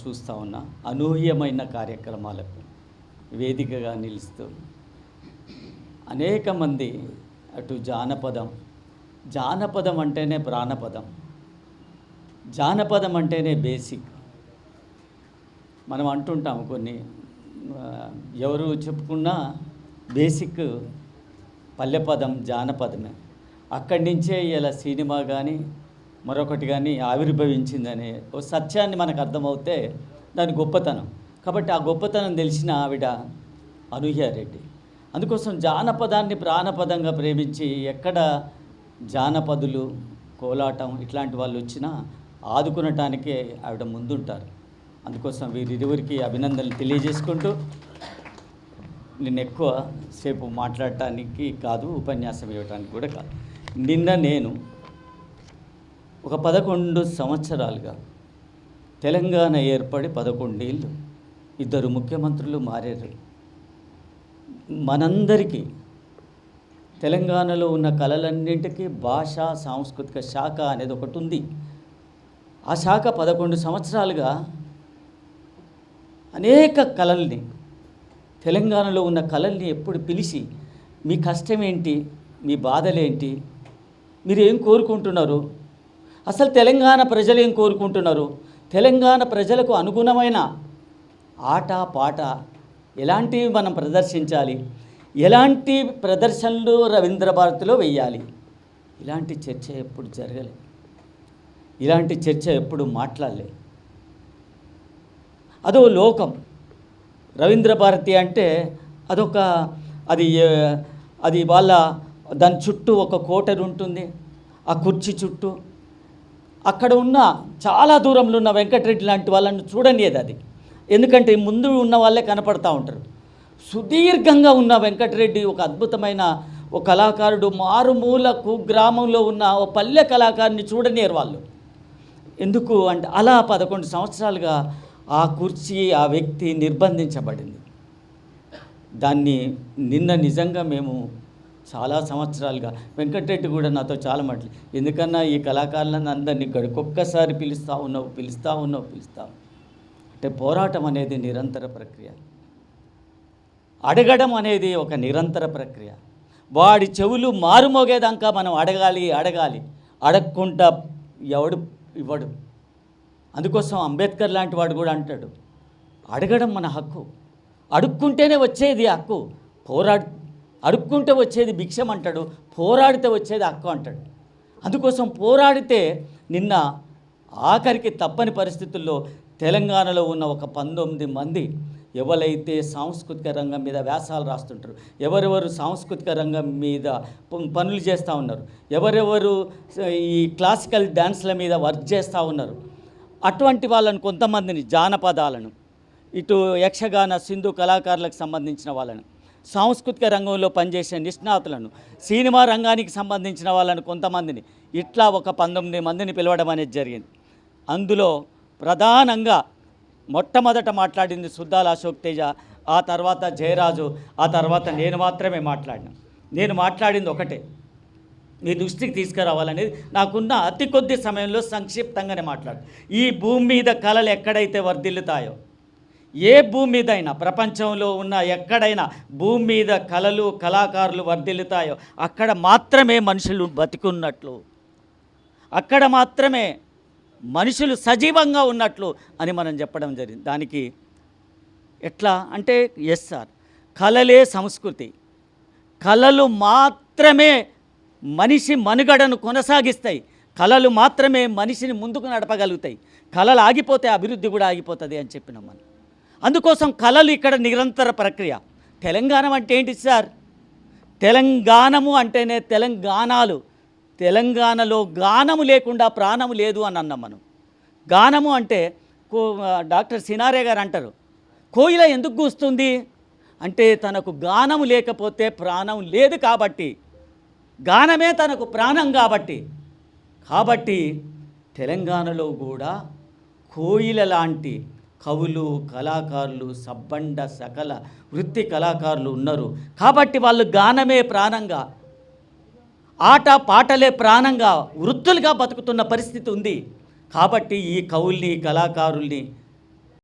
చూస్తూ ఉన్న. అనూహ్యమైన కార్యక్రమాలకు వేదికగా నిలుస్తూ అనేక మంది అటు జానపదం జానపదం అంటేనే ప్రాణపదం జానపదం అంటేనే బేసిక్. మనం అంటుంటాం కొన్ని ఎవరు చెప్పుకున్నా బేసిక్ పల్లెపదం జానపదమే. అక్కడి నుంచే ఇలా సినిమా కానీ మరొకటి కానీ ఆవిర్భవించిందనే ఓ సత్యాన్ని మనకు అర్థమవుతే దాని గొప్పతనం. కాబట్టి ఆ గొప్పతనం తెలిసిన ఆవిడ అనూహ్యారెడ్డి. అందుకోసం జానపదాన్ని ప్రాణపదంగా ప్రేమించి ఎక్కడ జానపదులు కోలాటం ఇట్లాంటి వాళ్ళు వచ్చినా ఆదుకునటానికే ఆవిడ ముందుంటారు. అందుకోసం వీరిరువురికి అభినందనలు తెలియజేసుకుంటూ నేను ఎక్కువ సేపు మాట్లాడటానికి కాదు ఉపన్యాసం ఇవ్వటానికి కూడా కాదు. నిన్న నేను ఒక పదకొండు సంవత్సరాలుగా తెలంగాణ ఏర్పడి పదకొండేళ్ళు ఇద్దరు ముఖ్యమంత్రులు మారారు. మనందరికీ తెలంగాణలో ఉన్న కళలన్నింటికీ భాష సాంస్కృతిక శాఖ అనేది ఒకటి ఉంది. ఆ శాఖ పదకొండు సంవత్సరాలుగా అనేక కళల్ని తెలంగాణలో ఉన్న కళల్ని ఎప్పుడు పిలిచి మీ కష్టం ఏంటి మీ బాధలేంటి మీరు ఏం కోరుకుంటున్నారు అసలు తెలంగాణ ప్రజలు ఏం కోరుకుంటున్నారు? తెలంగాణ ప్రజలకు అనుగుణమైన ఆట పాట ఎలాంటివి మనం ప్రదర్శించాలి? ఎలాంటి ప్రదర్శనలు రవీంద్ర భారతిలో వెయ్యాలి? ఇలాంటి చర్చ ఎప్పుడు జరగలే. ఇలాంటి చర్చ ఎప్పుడు మాట్లాడలే. అదో లోకం. రవీంద్ర భారతి అంటే అదొక అది అది వాళ్ళ దాని చుట్టూ ఒక కోటరు ఉంటుంది ఆ కుర్చీ చుట్టూ అక్కడ ఉన్న చాలా దూరంలో ఉన్న వెంకటరెడ్డి లాంటి వాళ్ళని చూడనియదు అది. ఎందుకంటే ముందు ఉన్న వాళ్ళే కనపడతా ఉంటారు. సుదీర్ఘంగా ఉన్న వెంకటరెడ్డి ఒక అద్భుతమైన ఒక కళాకారుడు మారుమూలకు గ్రామంలో ఉన్న ఓ పల్లె కళాకారుని చూడనియరు వాళ్ళు. ఎందుకు అంటే అలా పదకొండు సంవత్సరాలుగా ఆ కుర్చీ ఆ వ్యక్తి నిర్బంధించబడింది. దాన్ని నిన్న నిజంగా మేము చాలా సంవత్సరాలుగా. వెంకటరెడ్డి కూడా నాతో చాలా మాటలు. ఎందుకన్నా ఈ కళాకారులను అందరినీ గడికొక్కసారి పిలుస్తూ ఉన్నావు పిలుస్తూ ఉన్నావు పిలుస్తావు అంటే పోరాటం అనేది నిరంతర ప్రక్రియ. అడగడం అనేది ఒక నిరంతర ప్రక్రియ. వాడి చెవులు మారుమోగేదాకా మనం అడగాలి అడగాలి. అడగకుండా ఎవడు ఇవ్వడు. అందుకోసం అంబేద్కర్ లాంటి వాడు కూడా అంటాడు. అడగడం మన హక్కు. అడుక్కుంటేనే వచ్చేది హక్కు. పోరాడు అడుక్కుంటే వచ్చేది భిక్షం అంటాడు పోరాడితే వచ్చేది అక్క అంటాడు. అందుకోసం పోరాడితే నిన్న ఆఖరికి తప్పని పరిస్థితుల్లో తెలంగాణలో ఉన్న ఒక పంతొమ్మిది మంది ఎవరైతే సాంస్కృతిక రంగం మీద వ్యాసాలు రాస్తుంటారు ఎవరెవరు సాంస్కృతిక రంగం మీద పనులు చేస్తూ ఉన్నారు ఎవరెవరు ఈ క్లాసికల్ డ్యాన్స్ల మీద వర్క్ చేస్తూ ఉన్నారు అటువంటి వాళ్ళని కొంతమందిని జానపదాలను ఇటు యక్షగాన సింధు కళాకారులకు సంబంధించిన వాళ్ళను సాంస్కృతిక రంగంలో పనిచేసే నిష్ణాతులను సినిమా రంగానికి సంబంధించిన వాళ్ళను కొంతమందిని ఇట్లా ఒక పంతొమ్మిది మందిని పిలవడం అనేది జరిగింది. అందులో ప్రధానంగా మొట్టమొదట మాట్లాడింది సుద్దాల అశోక్ తేజ ఆ తర్వాత జయరాజు ఆ తర్వాత నేను మాత్రమే మాట్లాడినా. నేను మాట్లాడింది ఒకటే మీ దృష్టికి తీసుకురావాలనేది. నాకున్న అతి కొద్ది సమయంలో సంక్షిప్తంగానే మాట్లాడు ఈ భూమి మీద కళలు ఎక్కడైతే వర్ధిల్లుతాయో ఏ భూమి మీద అయినా ప్రపంచంలో ఉన్న ఎక్కడైనా భూమి మీద కళలు కళాకారులు వర్ధిల్లుతాయో అక్కడ మాత్రమే మనుషులు బతికున్నట్లు. అక్కడ మాత్రమే మనుషులు సజీవంగా ఉన్నట్లు అని మనం చెప్పడం జరిగింది. దానికి ఎట్లా అంటే ఎస్ సార్ కళలే సంస్కృతి. కళలు మాత్రమే మనిషి మనుగడను కొనసాగిస్తాయి. కళలు మాత్రమే మనిషిని ముందుకు నడపగలుగుతాయి. కళలు ఆగిపోతే అభివృద్ధి కూడా ఆగిపోతుంది అని చెప్పినాం మనం. అందుకోసం కళలు ఇక్కడ నిరంతర ప్రక్రియ. తెలంగాణ అంటే ఏంటి సార్? తెలంగాణము అంటేనే తెలంగాణాలు. తెలంగాణలో గానము లేకుండా ప్రాణము లేదు అని అన్నాం మనం. గానము అంటే కో డాక్టర్ సినారే గారు అంటారు. కోయిల ఎందుకు కూస్తుంది? అంటే తనకు గానము లేకపోతే ప్రాణం లేదు కాబట్టి. గానమే తనకు ప్రాణం కాబట్టి. కాబట్టి తెలంగాణలో కూడా కోయిల లాంటి కవులు కళాకారులు సబ్బండ సకల వృత్తి కళాకారులు ఉన్నారు. కాబట్టి వాళ్ళు గానమే ప్రాణంగా ఆట పాటలే ప్రాణంగా వృత్తులుగా బతుకుతున్న పరిస్థితి ఉంది. కాబట్టి ఈ కవుల్ని కళాకారుల్ని